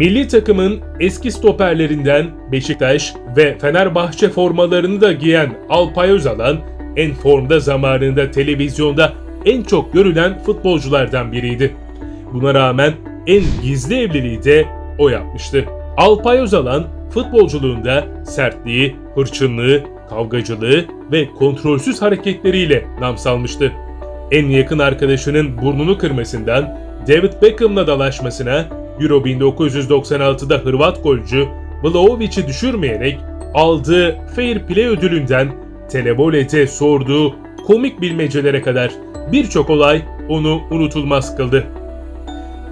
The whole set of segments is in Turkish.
Milli takımın eski stoperlerinden Beşiktaş ve Fenerbahçe formalarını da giyen Alpay Özalan en formda zamanında televizyonda en çok görülen futbolculardan biriydi. Buna rağmen en gizli evliliği de o yapmıştı. Alpay Özalan futbolculuğunda sertliği, hırçınlığı, kavgacılığı ve kontrolsüz hareketleriyle nam salmıştı. En yakın arkadaşının burnunu kırmasından David Beckham'la dalaşmasına Euro 1996'da Hırvat golcü Vlahovic'i düşürmeyerek aldığı Fair Play ödülünden Televolet'e sorduğu komik bilmecelere kadar birçok olay onu unutulmaz kıldı.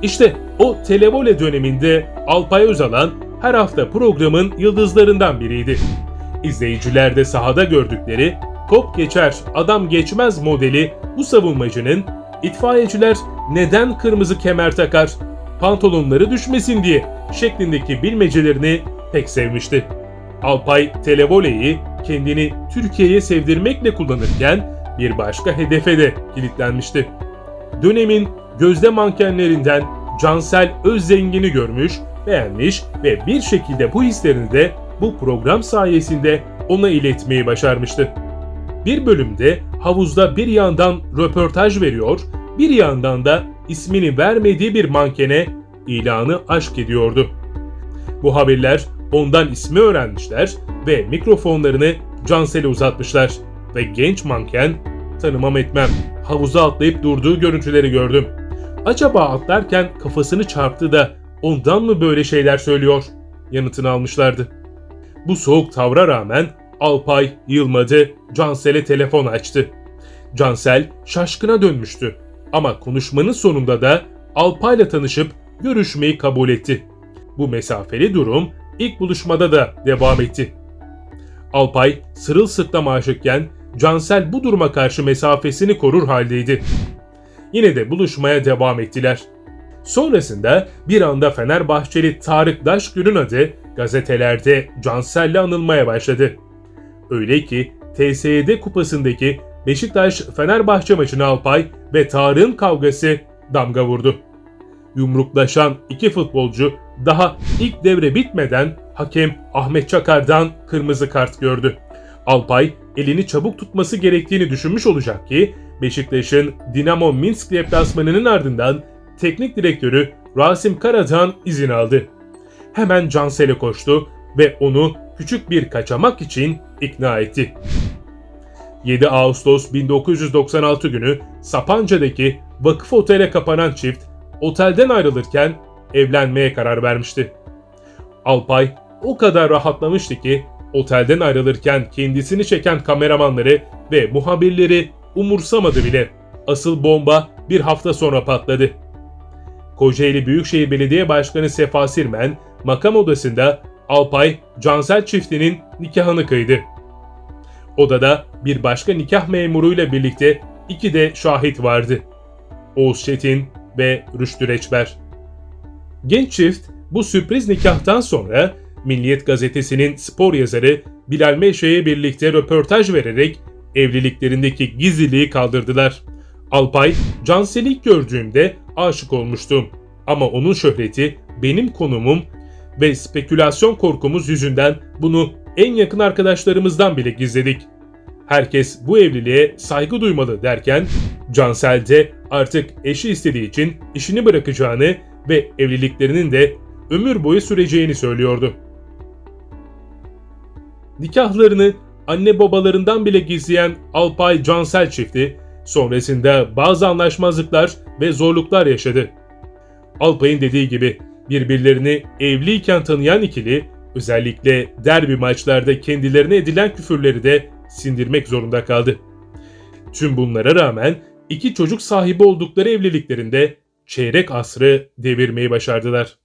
İşte o televole döneminde Alpay Özalan her hafta programın yıldızlarından biriydi. İzleyiciler de sahada gördükleri top geçer adam geçmez modeli bu savunmacının itfaiyeciler neden kırmızı kemer takar pantolonları düşmesin diye şeklindeki bilmecelerini pek sevmişti. Alpay televoleyi kendini Türkiye'ye sevdirmekle kullanırken bir başka hedefe de kilitlenmişti. Dönemin gözde mankenlerinden Cansel Özzengin'i görmüş, beğenmiş ve bir şekilde bu hislerini de bu program sayesinde ona iletmeyi başarmıştı. Bir bölümde havuzda bir yandan röportaj veriyor, bir yandan da ismini vermediği bir mankene ilanı aşk ediyordu. Bu haberler ondan ismi öğrenmişler ve mikrofonlarını Cansel'e uzatmışlar ve genç manken tanımam etmem havuza atlayıp durduğu görüntüleri gördüm. Acaba atlarken kafasını çarptı da ondan mı böyle şeyler söylüyor? Yanıtını almışlardı. Bu soğuk tavra rağmen Alpay yılmadı, Cansel'e telefon açtı. Cansel şaşkına dönmüştü. Ama konuşmanın sonunda da Alpay'la tanışıp görüşmeyi kabul etti. Bu mesafeli durum ilk buluşmada da devam etti. Alpay sırılsıklam aşıkken Cansel bu duruma karşı mesafesini korur haldeydi. Yine de buluşmaya devam ettiler. Sonrasında bir anda Fenerbahçeli Tarık Daşgül'ün adı gazetelerde Cansel'le anılmaya başladı. Öyle ki TSED kupasındaki Beşiktaş-Fenerbahçe maçını Alpay ve Tarık'ın kavgası damga vurdu. Yumruklaşan iki futbolcu daha ilk devre bitmeden hakem Ahmet Çakar'dan kırmızı kart gördü. Alpay elini çabuk tutması gerektiğini düşünmüş olacak ki Beşiktaş'ın Dinamo Minsk deplasmanının ardından teknik direktörü Rasim Kara'dan izin aldı. Hemen Cansel'e koştu ve onu küçük bir kaçamak için ikna etti. 7 Ağustos 1996 günü Sapanca'daki vakıf otele kapanan çift otelden ayrılırken evlenmeye karar vermişti. Alpay o kadar rahatlamıştı ki otelden ayrılırken kendisini çeken kameramanları ve muhabirleri umursamadı bile. Asıl bomba bir hafta sonra patladı. Kocaeli Büyükşehir Belediye Başkanı Sefa Sirmen makam odasında Alpay Cansel çiftinin nikahını kıydı. Odada bir başka nikah memuruyla birlikte iki de şahit vardı. Oğuz Çetin ve Rüştü Reçber. Genç çift bu sürpriz nikahtan sonra Milliyet Gazetesi'nin spor yazarı Bilal Meşe'ye birlikte röportaj vererek evliliklerindeki gizliliği kaldırdılar. Alpay, Cansel'i gördüğümde aşık olmuştum. Ama onun şöhreti, benim konumum ve spekülasyon korkumuz yüzünden bunu en yakın arkadaşlarımızdan bile gizledik. Herkes bu evliliğe saygı duymalı derken Cansel de artık eşi istediği için işini bırakacağını ve evliliklerinin de ömür boyu süreceğini söylüyordu. Nikahlarını anne babalarından bile gizleyen Alpay Cansel çifti sonrasında bazı anlaşmazlıklar ve zorluklar yaşadı. Alpay'ın dediği gibi birbirlerini evliyken tanıyan ikili özellikle derbi maçlarda kendilerine edilen küfürleri de sindirmek zorunda kaldı. Tüm bunlara rağmen iki çocuk sahibi oldukları evliliklerinde çeyrek asrı devirmeyi başardılar.